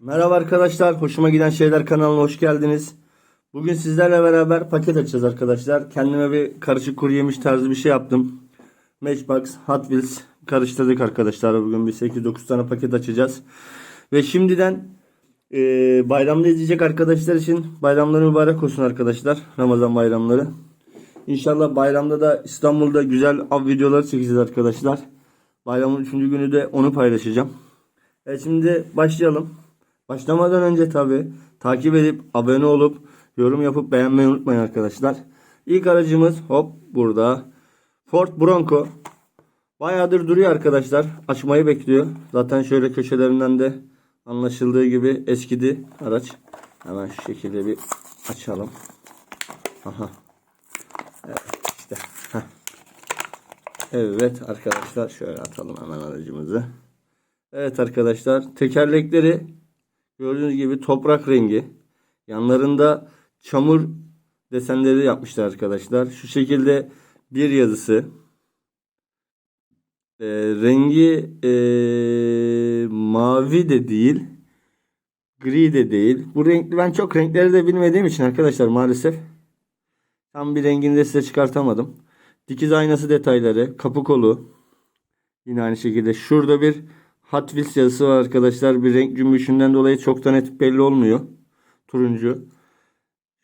Merhaba arkadaşlar, Hoşuma Giden Şeyler kanalına hoş geldiniz. Bugün sizlerle beraber paket açacağız arkadaşlar. Kendime bir karışık kuru yemiş tarzı bir şey yaptım. Matchbox, Hot Wheels karıştırdık arkadaşlar. Bugün bir 8-9 tane paket açacağız. Ve şimdiden e, bayramda izleyecek arkadaşlar için bayramları mübarek olsun arkadaşlar. Ramazan bayramları. İnşallah bayramda da İstanbul'da güzel av videoları çekeceğiz arkadaşlar. Bayramın 3. günü de onu paylaşacağım. Evet şimdi başlayalım. Başlamadan önce tabi takip edip abone olup yorum yapıp beğenmeyi unutmayın arkadaşlar. İlk aracımız hop burada. Ford Bronco. Bayağıdır duruyor arkadaşlar. Açmayı bekliyor. Zaten şöyle köşelerinden de anlaşıldığı gibi eskidi araç. Hemen şu şekilde bir açalım. Aha. Evet işte. Heh. Evet arkadaşlar şöyle atalım hemen aracımızı. Evet arkadaşlar tekerlekleri gördüğünüz gibi toprak rengi. Yanlarında çamur desenleri yapmışlar arkadaşlar. Şu şekilde bir yazısı. Ee, rengi ee, mavi de değil. Gri de değil. Bu renkli ben çok renkleri de bilmediğim için arkadaşlar maalesef tam bir rengini de size çıkartamadım. Dikiz aynası detayları, kapı kolu. Yine aynı şekilde şurada bir Hot yazısı var arkadaşlar. Bir renk cümbüşünden dolayı çok da net belli olmuyor. Turuncu.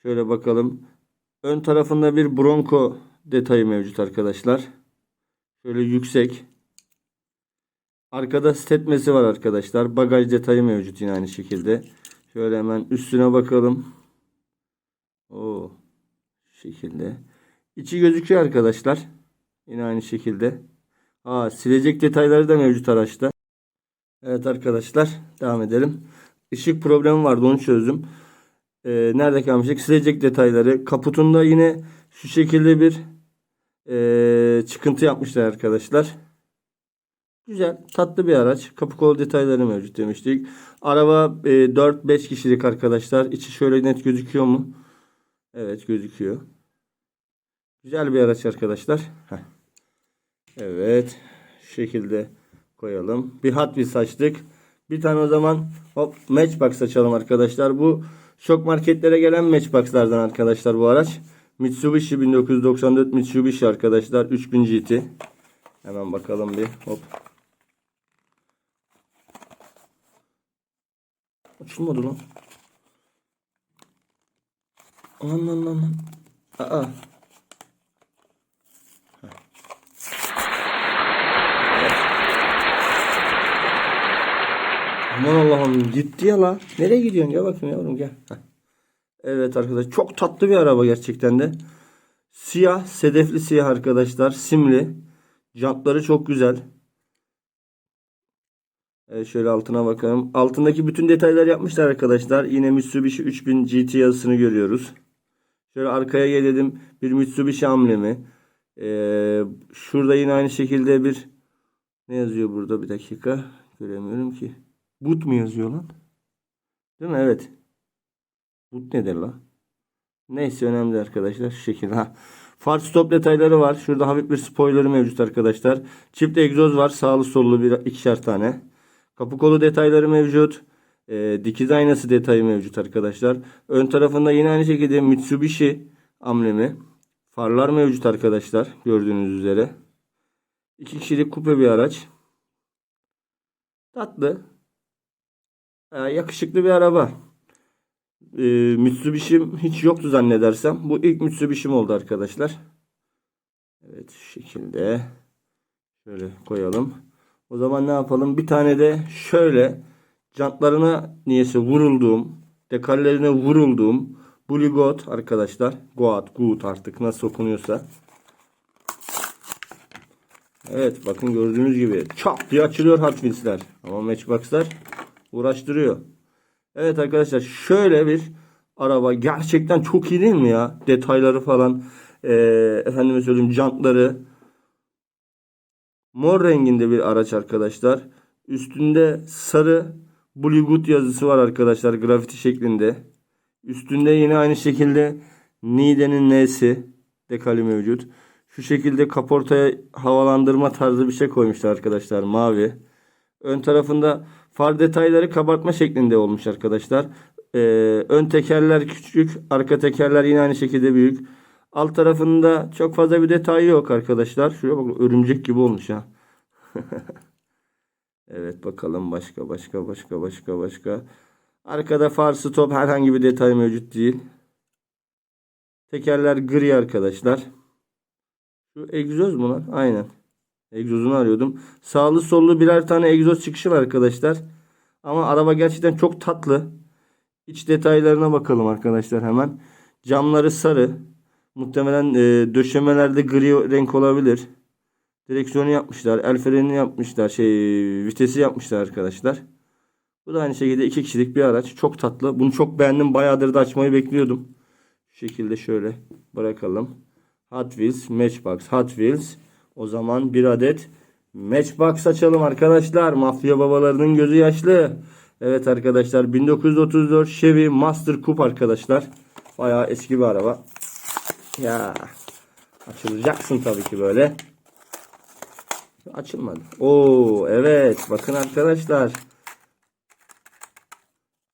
Şöyle bakalım. Ön tarafında bir Bronco detayı mevcut arkadaşlar. Şöyle yüksek. Arkada stetmesi var arkadaşlar. Bagaj detayı mevcut yine aynı şekilde. Şöyle hemen üstüne bakalım. Şu şekilde. İçi gözüküyor arkadaşlar. Yine aynı şekilde. Aa, silecek detayları da mevcut araçta. Evet arkadaşlar devam edelim. Işık problemi vardı onu çözdüm. Ee, nerede kalmıştık? Silecek detayları. Kaputunda yine şu şekilde bir ee, çıkıntı yapmışlar arkadaşlar. Güzel tatlı bir araç. Kapı kol detayları mevcut demiştik. Araba ee, 4-5 kişilik arkadaşlar. İçi şöyle net gözüküyor mu? Evet gözüküyor. Güzel bir araç arkadaşlar. Heh. Evet. Şu şekilde koyalım. Bir Hot Wheels açtık. Bir tane o zaman hop Matchbox açalım arkadaşlar. Bu şok marketlere gelen Matchbox'lardan arkadaşlar bu araç. Mitsubishi 1994 Mitsubishi arkadaşlar 3000 GT. Hemen bakalım bir hop. Açılmadı lan. Aman lan lan lan. Aa. Aman Allah'ım gitti ya la. Nereye gidiyorsun? Gel bakayım yavrum gel. Evet arkadaşlar çok tatlı bir araba gerçekten de. Siyah, sedefli siyah arkadaşlar. Simli. Jantları çok güzel. Evet şöyle altına bakalım. Altındaki bütün detaylar yapmışlar arkadaşlar. Yine Mitsubishi 3000 GT yazısını görüyoruz. Şöyle arkaya gelelim. Bir Mitsubishi amblemi. Ee, şurada yine aynı şekilde bir ne yazıyor burada bir dakika. Göremiyorum ki. Boot mu yazıyor lan? Değil mi? Evet. Boot nedir lan? Neyse önemli arkadaşlar. Şu şekilde. Ha. Far stop detayları var. Şurada hafif bir spoilerı mevcut arkadaşlar. Çift egzoz var. Sağlı sollu bir ikişer tane. Kapı kolu detayları mevcut. Ee, dikiz aynası detayı mevcut arkadaşlar. Ön tarafında yine aynı şekilde Mitsubishi amblemi. Farlar mevcut arkadaşlar. Gördüğünüz üzere. İki kişilik kupe bir araç. Tatlı. Ee, yakışıklı bir araba. Ee, Mitsubishi'm hiç yoktu zannedersem. Bu ilk Mitsubishi'm oldu arkadaşlar. Evet şu şekilde. Şöyle koyalım. O zaman ne yapalım? Bir tane de şöyle jantlarına niyeyse vurulduğum, dekallerine vurulduğum Bully Goat arkadaşlar. Goat, Goat artık nasıl okunuyorsa. Evet bakın gördüğünüz gibi çap diye açılıyor Hot. Ama Matchbox'lar uğraştırıyor. Evet arkadaşlar şöyle bir araba gerçekten çok iyi değil mi ya? Detayları falan ee, efendime söyleyeyim jantları mor renginde bir araç arkadaşlar. Üstünde sarı Blue yazısı var arkadaşlar grafiti şeklinde. Üstünde yine aynı şekilde Nide'nin N'si dekali mevcut. Şu şekilde kaportaya havalandırma tarzı bir şey koymuşlar arkadaşlar mavi. Ön tarafında Far detayları kabartma şeklinde olmuş arkadaşlar. Ee, ön tekerler küçük, arka tekerler yine aynı şekilde büyük. Alt tarafında çok fazla bir detay yok arkadaşlar. Şuraya bak örümcek gibi olmuş ha. evet bakalım başka başka başka başka başka. Arkada far stop herhangi bir detay mevcut değil. Tekerler gri arkadaşlar. Şu egzoz mu lan? Aynen. Egzozunu arıyordum. Sağlı sollu birer tane egzoz çıkışı var arkadaşlar. Ama araba gerçekten çok tatlı. İç detaylarına bakalım arkadaşlar hemen. Camları sarı. Muhtemelen e, döşemelerde gri renk olabilir. Direksiyonu yapmışlar. El frenini yapmışlar. Şey vitesi yapmışlar arkadaşlar. Bu da aynı şekilde iki kişilik bir araç. Çok tatlı. Bunu çok beğendim. Bayağıdır da açmayı bekliyordum. Şu şekilde şöyle bırakalım. Hot Wheels, Matchbox, Hot Wheels. O zaman bir adet Matchbox açalım arkadaşlar. Mafya babalarının gözü yaşlı. Evet arkadaşlar 1934 Chevy Master Coupe arkadaşlar. Bayağı eski bir araba. Ya açılacaksın tabii ki böyle. Açılmadı. Oo evet bakın arkadaşlar.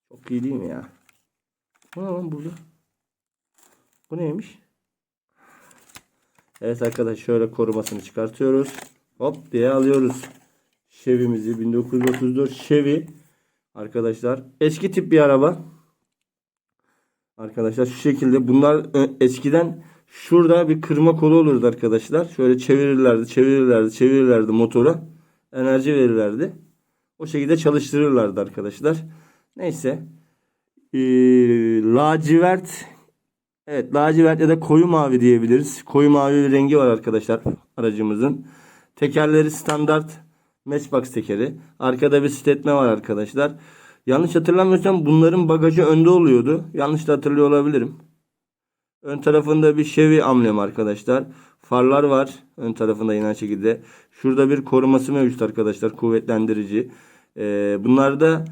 Çok iyi değil mi ya? Ne lan burada? Bu neymiş? Evet arkadaşlar şöyle korumasını çıkartıyoruz. Hop diye alıyoruz. Chevy'mizi 1934 Chevy. Arkadaşlar eski tip bir araba. Arkadaşlar şu şekilde bunlar ö- eskiden şurada bir kırma kolu olurdu arkadaşlar. Şöyle çevirirlerdi, çevirirlerdi, çevirirlerdi motora. Enerji verirlerdi. O şekilde çalıştırırlardı arkadaşlar. Neyse. Ee, lacivert Evet lacivert ya da koyu mavi diyebiliriz. Koyu mavi bir rengi var arkadaşlar aracımızın. Tekerleri standart Matchbox tekeri. Arkada bir stetme var arkadaşlar. Yanlış hatırlamıyorsam bunların bagajı önde oluyordu. Yanlış da hatırlıyor olabilirim. Ön tarafında bir Chevy amblemi arkadaşlar. Farlar var ön tarafında yine şekilde. Şurada bir koruması mevcut arkadaşlar. Kuvvetlendirici. Ee, bunlarda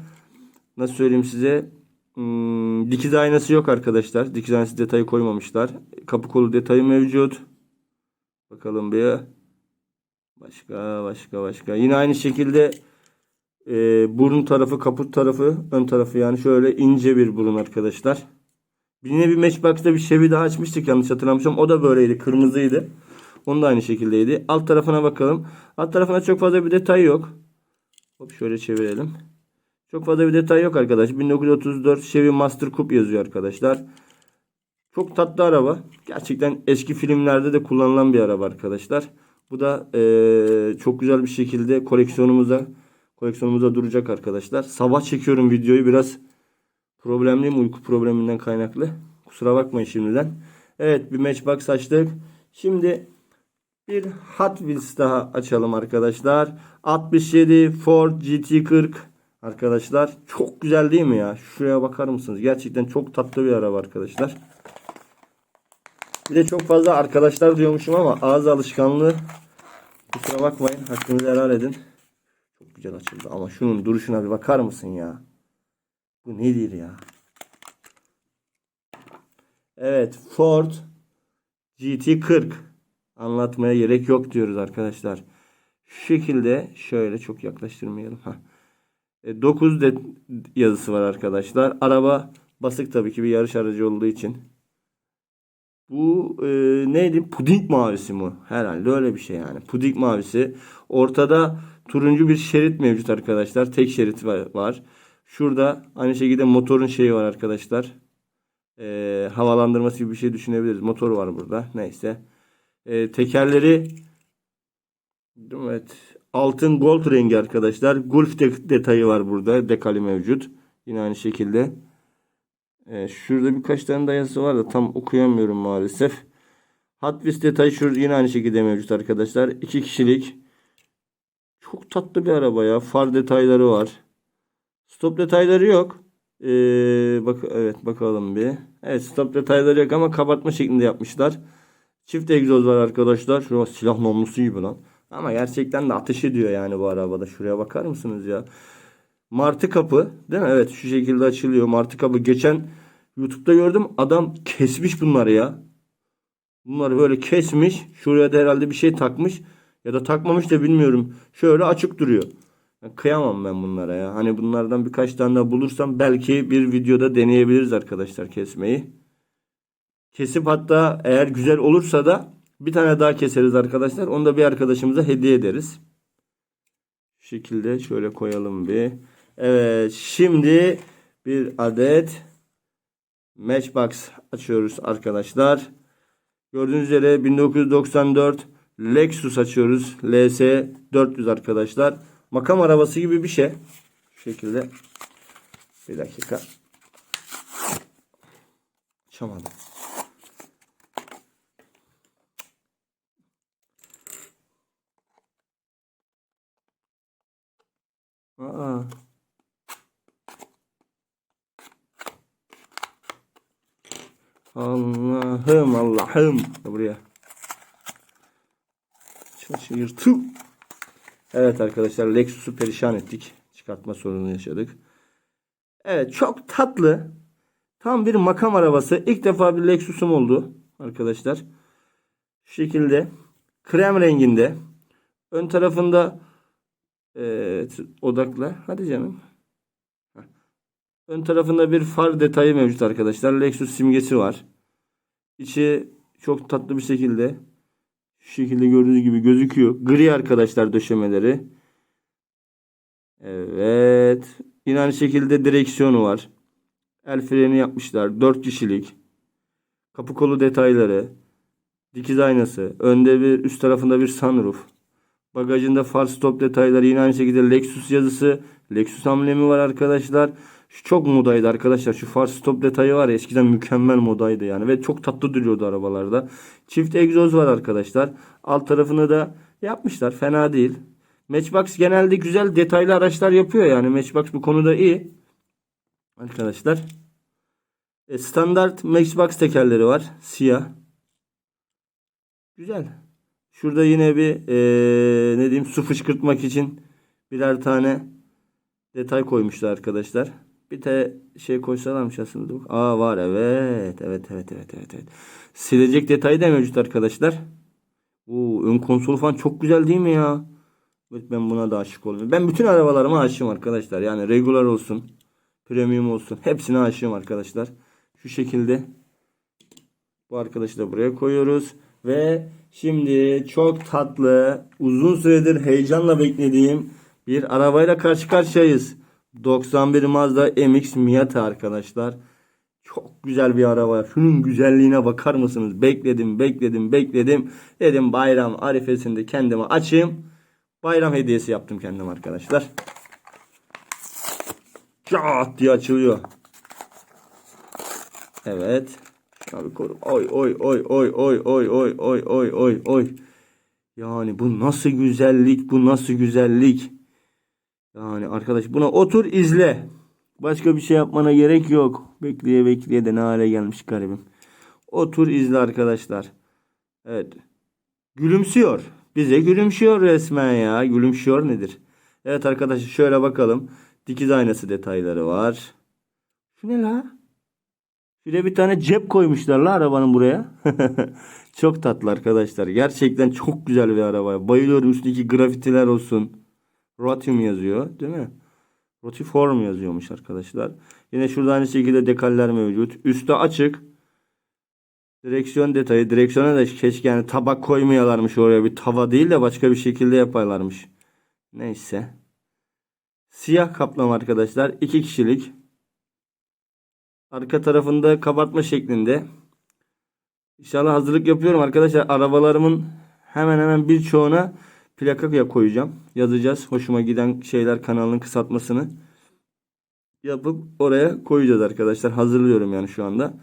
nasıl söyleyeyim size Hmm, dikiz aynası yok arkadaşlar. Dikiz aynası detayı koymamışlar. Kapı kolu detayı mevcut. Bakalım bir. Başka başka başka. Yine aynı şekilde e, burun tarafı kaput tarafı ön tarafı yani şöyle ince bir burun arkadaşlar. Yine bir Matchbox'ta bir Chevy daha açmıştık yanlış hatırlamıyorsam. O da böyleydi. Kırmızıydı. Onun da aynı şekildeydi. Alt tarafına bakalım. Alt tarafına çok fazla bir detay yok. Hop şöyle çevirelim. Çok fazla bir detay yok arkadaş. 1934 Chevy Master Coupe yazıyor arkadaşlar. Çok tatlı araba. Gerçekten eski filmlerde de kullanılan bir araba arkadaşlar. Bu da eee, çok güzel bir şekilde koleksiyonumuza koleksiyonumuza duracak arkadaşlar. Sabah çekiyorum videoyu biraz problemliyim uyku probleminden kaynaklı. Kusura bakmayın şimdiden. Evet bir Matchbox açtık. Şimdi bir Hot Wheels daha açalım arkadaşlar. 67 Ford GT40 Arkadaşlar çok güzel değil mi ya? Şuraya bakar mısınız? Gerçekten çok tatlı bir araba arkadaşlar. Bir de çok fazla arkadaşlar diyormuşum ama ağız alışkanlığı. Kusura bakmayın. Hakkınızı helal edin. Çok güzel açıldı ama şunun duruşuna bir bakar mısın ya? Bu nedir ya? Evet Ford GT40 anlatmaya gerek yok diyoruz arkadaşlar. Şu şekilde şöyle çok yaklaştırmayalım. Heh. 9 de yazısı var arkadaşlar. Araba basık tabii ki bir yarış aracı olduğu için. Bu e, neydi? Puding mavisi mi? Herhalde öyle bir şey yani. Puding mavisi. Ortada turuncu bir şerit mevcut arkadaşlar. Tek şerit var. var. Şurada aynı şekilde motorun şeyi var arkadaşlar. E, havalandırması gibi bir şey düşünebiliriz. Motor var burada. Neyse. E, tekerleri Evet. Altın gold rengi arkadaşlar. Gulf de- detayı var burada. Dekali mevcut. Yine aynı şekilde. Ee, şurada birkaç tane de yazısı var da tam okuyamıyorum maalesef. Wheels detayı şurada yine aynı şekilde mevcut arkadaşlar. İki kişilik. Çok tatlı bir araba ya. Far detayları var. Stop detayları yok. Ee, bak evet bakalım bir. Evet stop detayları yok ama kabartma şeklinde yapmışlar. Çift egzoz var arkadaşlar. Şu silah namlusu gibi lan. Ama gerçekten de ateş ediyor yani bu arabada. Şuraya bakar mısınız ya? Martı kapı değil mi? Evet şu şekilde açılıyor. Martı kapı. Geçen YouTube'da gördüm. Adam kesmiş bunları ya. Bunları böyle kesmiş. Şuraya da herhalde bir şey takmış. Ya da takmamış da bilmiyorum. Şöyle açık duruyor. Ya Kıyamam ben bunlara ya. Hani bunlardan birkaç tane daha bulursam belki bir videoda deneyebiliriz arkadaşlar kesmeyi. Kesip hatta eğer güzel olursa da bir tane daha keseriz arkadaşlar. Onu da bir arkadaşımıza hediye ederiz. Şu şekilde şöyle koyalım bir. Evet şimdi bir adet Matchbox açıyoruz arkadaşlar. Gördüğünüz üzere 1994 Lexus açıyoruz. LS 400 arkadaşlar. Makam arabası gibi bir şey. Şu şekilde. Bir dakika. Açamadım. Aa. Allah'ım Allah'ım. Buraya. Şaşırtım. Evet arkadaşlar Lexus'u perişan ettik. Çıkartma sorunu yaşadık. Evet çok tatlı. Tam bir makam arabası. İlk defa bir Lexus'um oldu arkadaşlar. Şu şekilde krem renginde. Ön tarafında evet, odakla. Hadi canım. Ön tarafında bir far detayı mevcut arkadaşlar. Lexus simgesi var. İçi çok tatlı bir şekilde şu şekilde gördüğünüz gibi gözüküyor. Gri arkadaşlar döşemeleri. Evet. Yine aynı şekilde direksiyonu var. El freni yapmışlar. 4 kişilik. Kapı kolu detayları. Dikiz aynası. Önde bir üst tarafında bir sunroof. Bagajında far stop detayları. Yine aynı şekilde Lexus yazısı. Lexus amblemi var arkadaşlar. Şu çok modaydı arkadaşlar. Şu far stop detayı var ya eskiden mükemmel modaydı yani. Ve çok tatlı duruyordu arabalarda. Çift egzoz var arkadaşlar. Alt tarafını da yapmışlar. Fena değil. Matchbox genelde güzel detaylı araçlar yapıyor yani. Matchbox bu konuda iyi. Arkadaşlar. E, standart Matchbox tekerleri var. Siyah. Güzel. Şurada yine bir e, ne diyeyim su fışkırtmak için birer tane detay koymuşlar arkadaşlar. Bir de şey koysalarmış aslında. Aa var evet. Evet evet evet evet evet. Silecek detayı da mevcut arkadaşlar. Oo, ön konsol falan çok güzel değil mi ya? Ben buna da aşık oldum. Ben bütün arabalarıma aşığım arkadaşlar. Yani regular olsun, premium olsun. Hepsine aşığım arkadaşlar. Şu şekilde. Bu arkadaşı da buraya koyuyoruz. Ve şimdi çok tatlı, uzun süredir heyecanla beklediğim bir arabayla karşı karşıyayız. 91 Mazda MX Miata arkadaşlar. Çok güzel bir araba. Şunun güzelliğine bakar mısınız? Bekledim, bekledim, bekledim. Dedim bayram arifesinde kendime açayım. Bayram hediyesi yaptım kendim arkadaşlar. Çat diye açılıyor. Evet. Bir koru. Oy oy oy oy oy oy oy oy oy oy oy. Yani bu nasıl güzellik, bu nasıl güzellik. Yani arkadaş buna otur izle. Başka bir şey yapmana gerek yok. Bekleye bekleye de ne hale gelmiş garibim. Otur izle arkadaşlar. Evet. Gülümsüyor. Bize gülümsüyor resmen ya. Gülümsüyor nedir? Evet arkadaşlar şöyle bakalım. Dikiz aynası detayları var. Şu ne la? Şuraya bir tane cep koymuşlar la arabanın buraya. çok tatlı arkadaşlar. Gerçekten çok güzel bir araba. Bayılıyorum üstteki grafitiler olsun. Rotium yazıyor değil mi? Rotiform yazıyormuş arkadaşlar. Yine şurada aynı şekilde dekaller mevcut. Üstü açık. Direksiyon detayı. Direksiyona da keşke yani tabak koymayalarmış oraya. Bir tava değil de başka bir şekilde yaparlarmış. Neyse. Siyah kaplama arkadaşlar. iki kişilik. Arka tarafında kabartma şeklinde. İnşallah hazırlık yapıyorum arkadaşlar. Arabalarımın hemen hemen birçoğuna plaka koyacağım. Yazacağız. Hoşuma giden şeyler kanalının kısaltmasını yapıp oraya koyacağız arkadaşlar. Hazırlıyorum yani şu anda.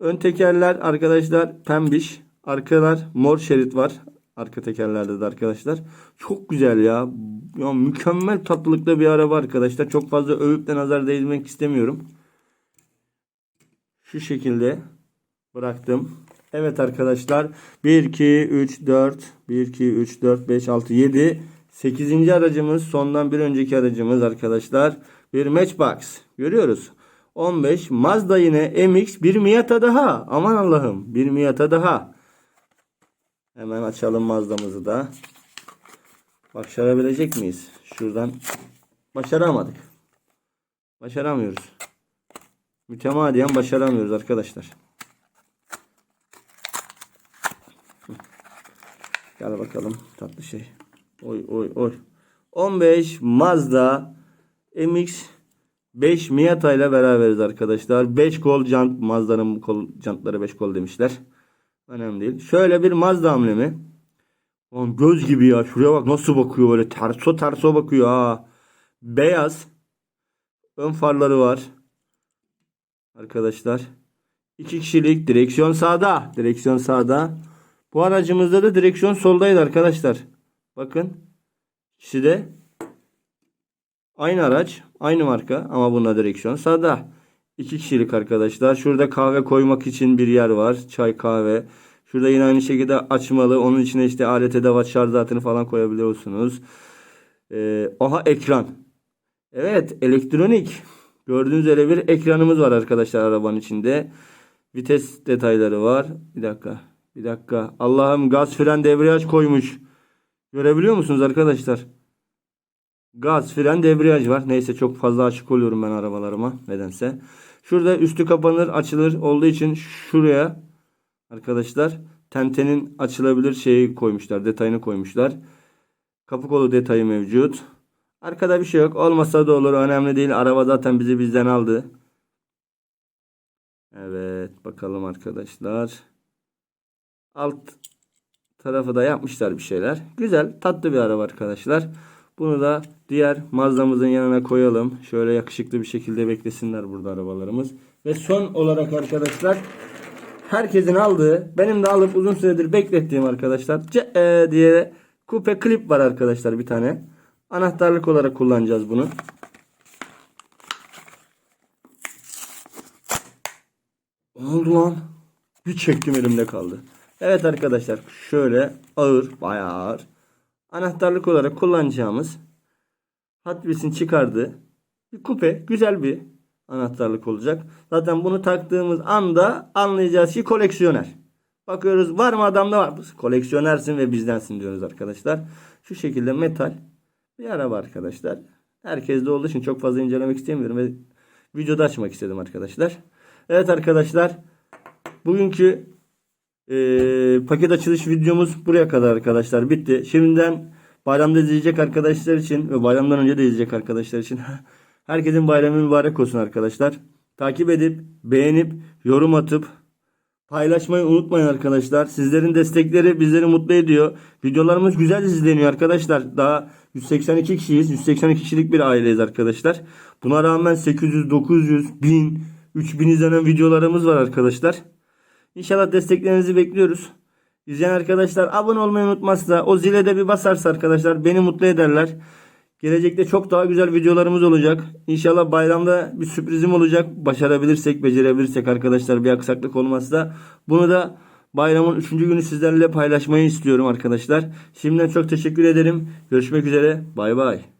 Ön tekerler arkadaşlar pembiş. Arkalar mor şerit var. Arka tekerlerde de arkadaşlar. Çok güzel ya. ya mükemmel tatlılıkta bir araba arkadaşlar. Çok fazla övüp de nazar değdirmek istemiyorum. Şu şekilde bıraktım. Evet arkadaşlar 1 2 3 4 1 2 3 4 5 6 7 8. aracımız sondan bir önceki aracımız arkadaşlar bir Matchbox görüyoruz. 15 Mazda yine MX bir Miata daha aman Allah'ım bir Miata daha hemen açalım Mazda'mızı da Başarabilecek miyiz? Şuradan başaramadık. Başaramıyoruz. Mütemadiyen başaramıyoruz arkadaşlar. Gel bakalım tatlı şey. Oy oy oy. 15 Mazda MX 5 Miata ile beraberiz arkadaşlar. 5 kol jant Mazda'nın kol jantları 5 kol demişler. Önemli değil. Şöyle bir Mazda amblemi. Lan göz gibi ya. Şuraya bak nasıl bakıyor böyle terso terso bakıyor ha. Beyaz. Ön farları var. Arkadaşlar. İki kişilik direksiyon sağda. Direksiyon sağda. Bu aracımızda da direksiyon soldaydı arkadaşlar. Bakın. İkisi de aynı araç. Aynı marka ama bunda direksiyon sağda. İki kişilik arkadaşlar. Şurada kahve koymak için bir yer var. Çay kahve. Şurada yine aynı şekilde açmalı. Onun içine işte alet edevat şarj aletini falan koyabiliyorsunuz. Ee, aha ekran. Evet elektronik. Gördüğünüz üzere bir ekranımız var arkadaşlar arabanın içinde. Vites detayları var. Bir dakika. Bir dakika. Allah'ım gaz fren debriyaj koymuş. Görebiliyor musunuz arkadaşlar? Gaz fren debriyaj var. Neyse çok fazla açık oluyorum ben arabalarıma. Nedense. Şurada üstü kapanır açılır olduğu için şuraya arkadaşlar tentenin açılabilir şeyi koymuşlar. Detayını koymuşlar. Kapı kolu detayı mevcut. Arkada bir şey yok. Olmasa da olur. Önemli değil. Araba zaten bizi bizden aldı. Evet. Bakalım arkadaşlar. Alt tarafı da yapmışlar bir şeyler. Güzel. Tatlı bir araba arkadaşlar. Bunu da diğer Mazda'mızın yanına koyalım. Şöyle yakışıklı bir şekilde beklesinler burada arabalarımız. Ve son olarak arkadaşlar herkesin aldığı, benim de alıp uzun süredir beklettiğim arkadaşlar CE diye kupe klip var arkadaşlar bir tane. Anahtarlık olarak kullanacağız bunu. Ne oldu lan? Bir çektim elimde kaldı. Evet arkadaşlar şöyle ağır bayağı ağır. Anahtarlık olarak kullanacağımız Hot Wheels'in çıkardığı bir kupe güzel bir anahtarlık olacak. Zaten bunu taktığımız anda anlayacağız ki koleksiyoner. Bakıyoruz var mı adamda var. Koleksiyonersin ve bizdensin diyoruz arkadaşlar. Şu şekilde metal bir araba arkadaşlar. Herkes de olduğu için çok fazla incelemek istemiyorum ve videoda açmak istedim arkadaşlar. Evet arkadaşlar. Bugünkü eee, paket açılış videomuz buraya kadar arkadaşlar. Bitti. Şimdiden bayramda izleyecek arkadaşlar için ve bayramdan önce de izleyecek arkadaşlar için herkesin bayramı mübarek olsun arkadaşlar. Takip edip, beğenip, yorum atıp Paylaşmayı unutmayın arkadaşlar. Sizlerin destekleri bizleri mutlu ediyor. Videolarımız güzel izleniyor arkadaşlar. Daha 182 kişiyiz. 182 kişilik bir aileyiz arkadaşlar. Buna rağmen 800, 900, 1000, 3000 izlenen videolarımız var arkadaşlar. İnşallah desteklerinizi bekliyoruz. İzleyen arkadaşlar abone olmayı unutmazsa o zile de bir basarsa arkadaşlar beni mutlu ederler. Gelecekte çok daha güzel videolarımız olacak. İnşallah bayramda bir sürprizim olacak. Başarabilirsek, becerebilirsek arkadaşlar bir aksaklık olmazsa. Bunu da bayramın 3. günü sizlerle paylaşmayı istiyorum arkadaşlar. Şimdiden çok teşekkür ederim. Görüşmek üzere. Bay bay.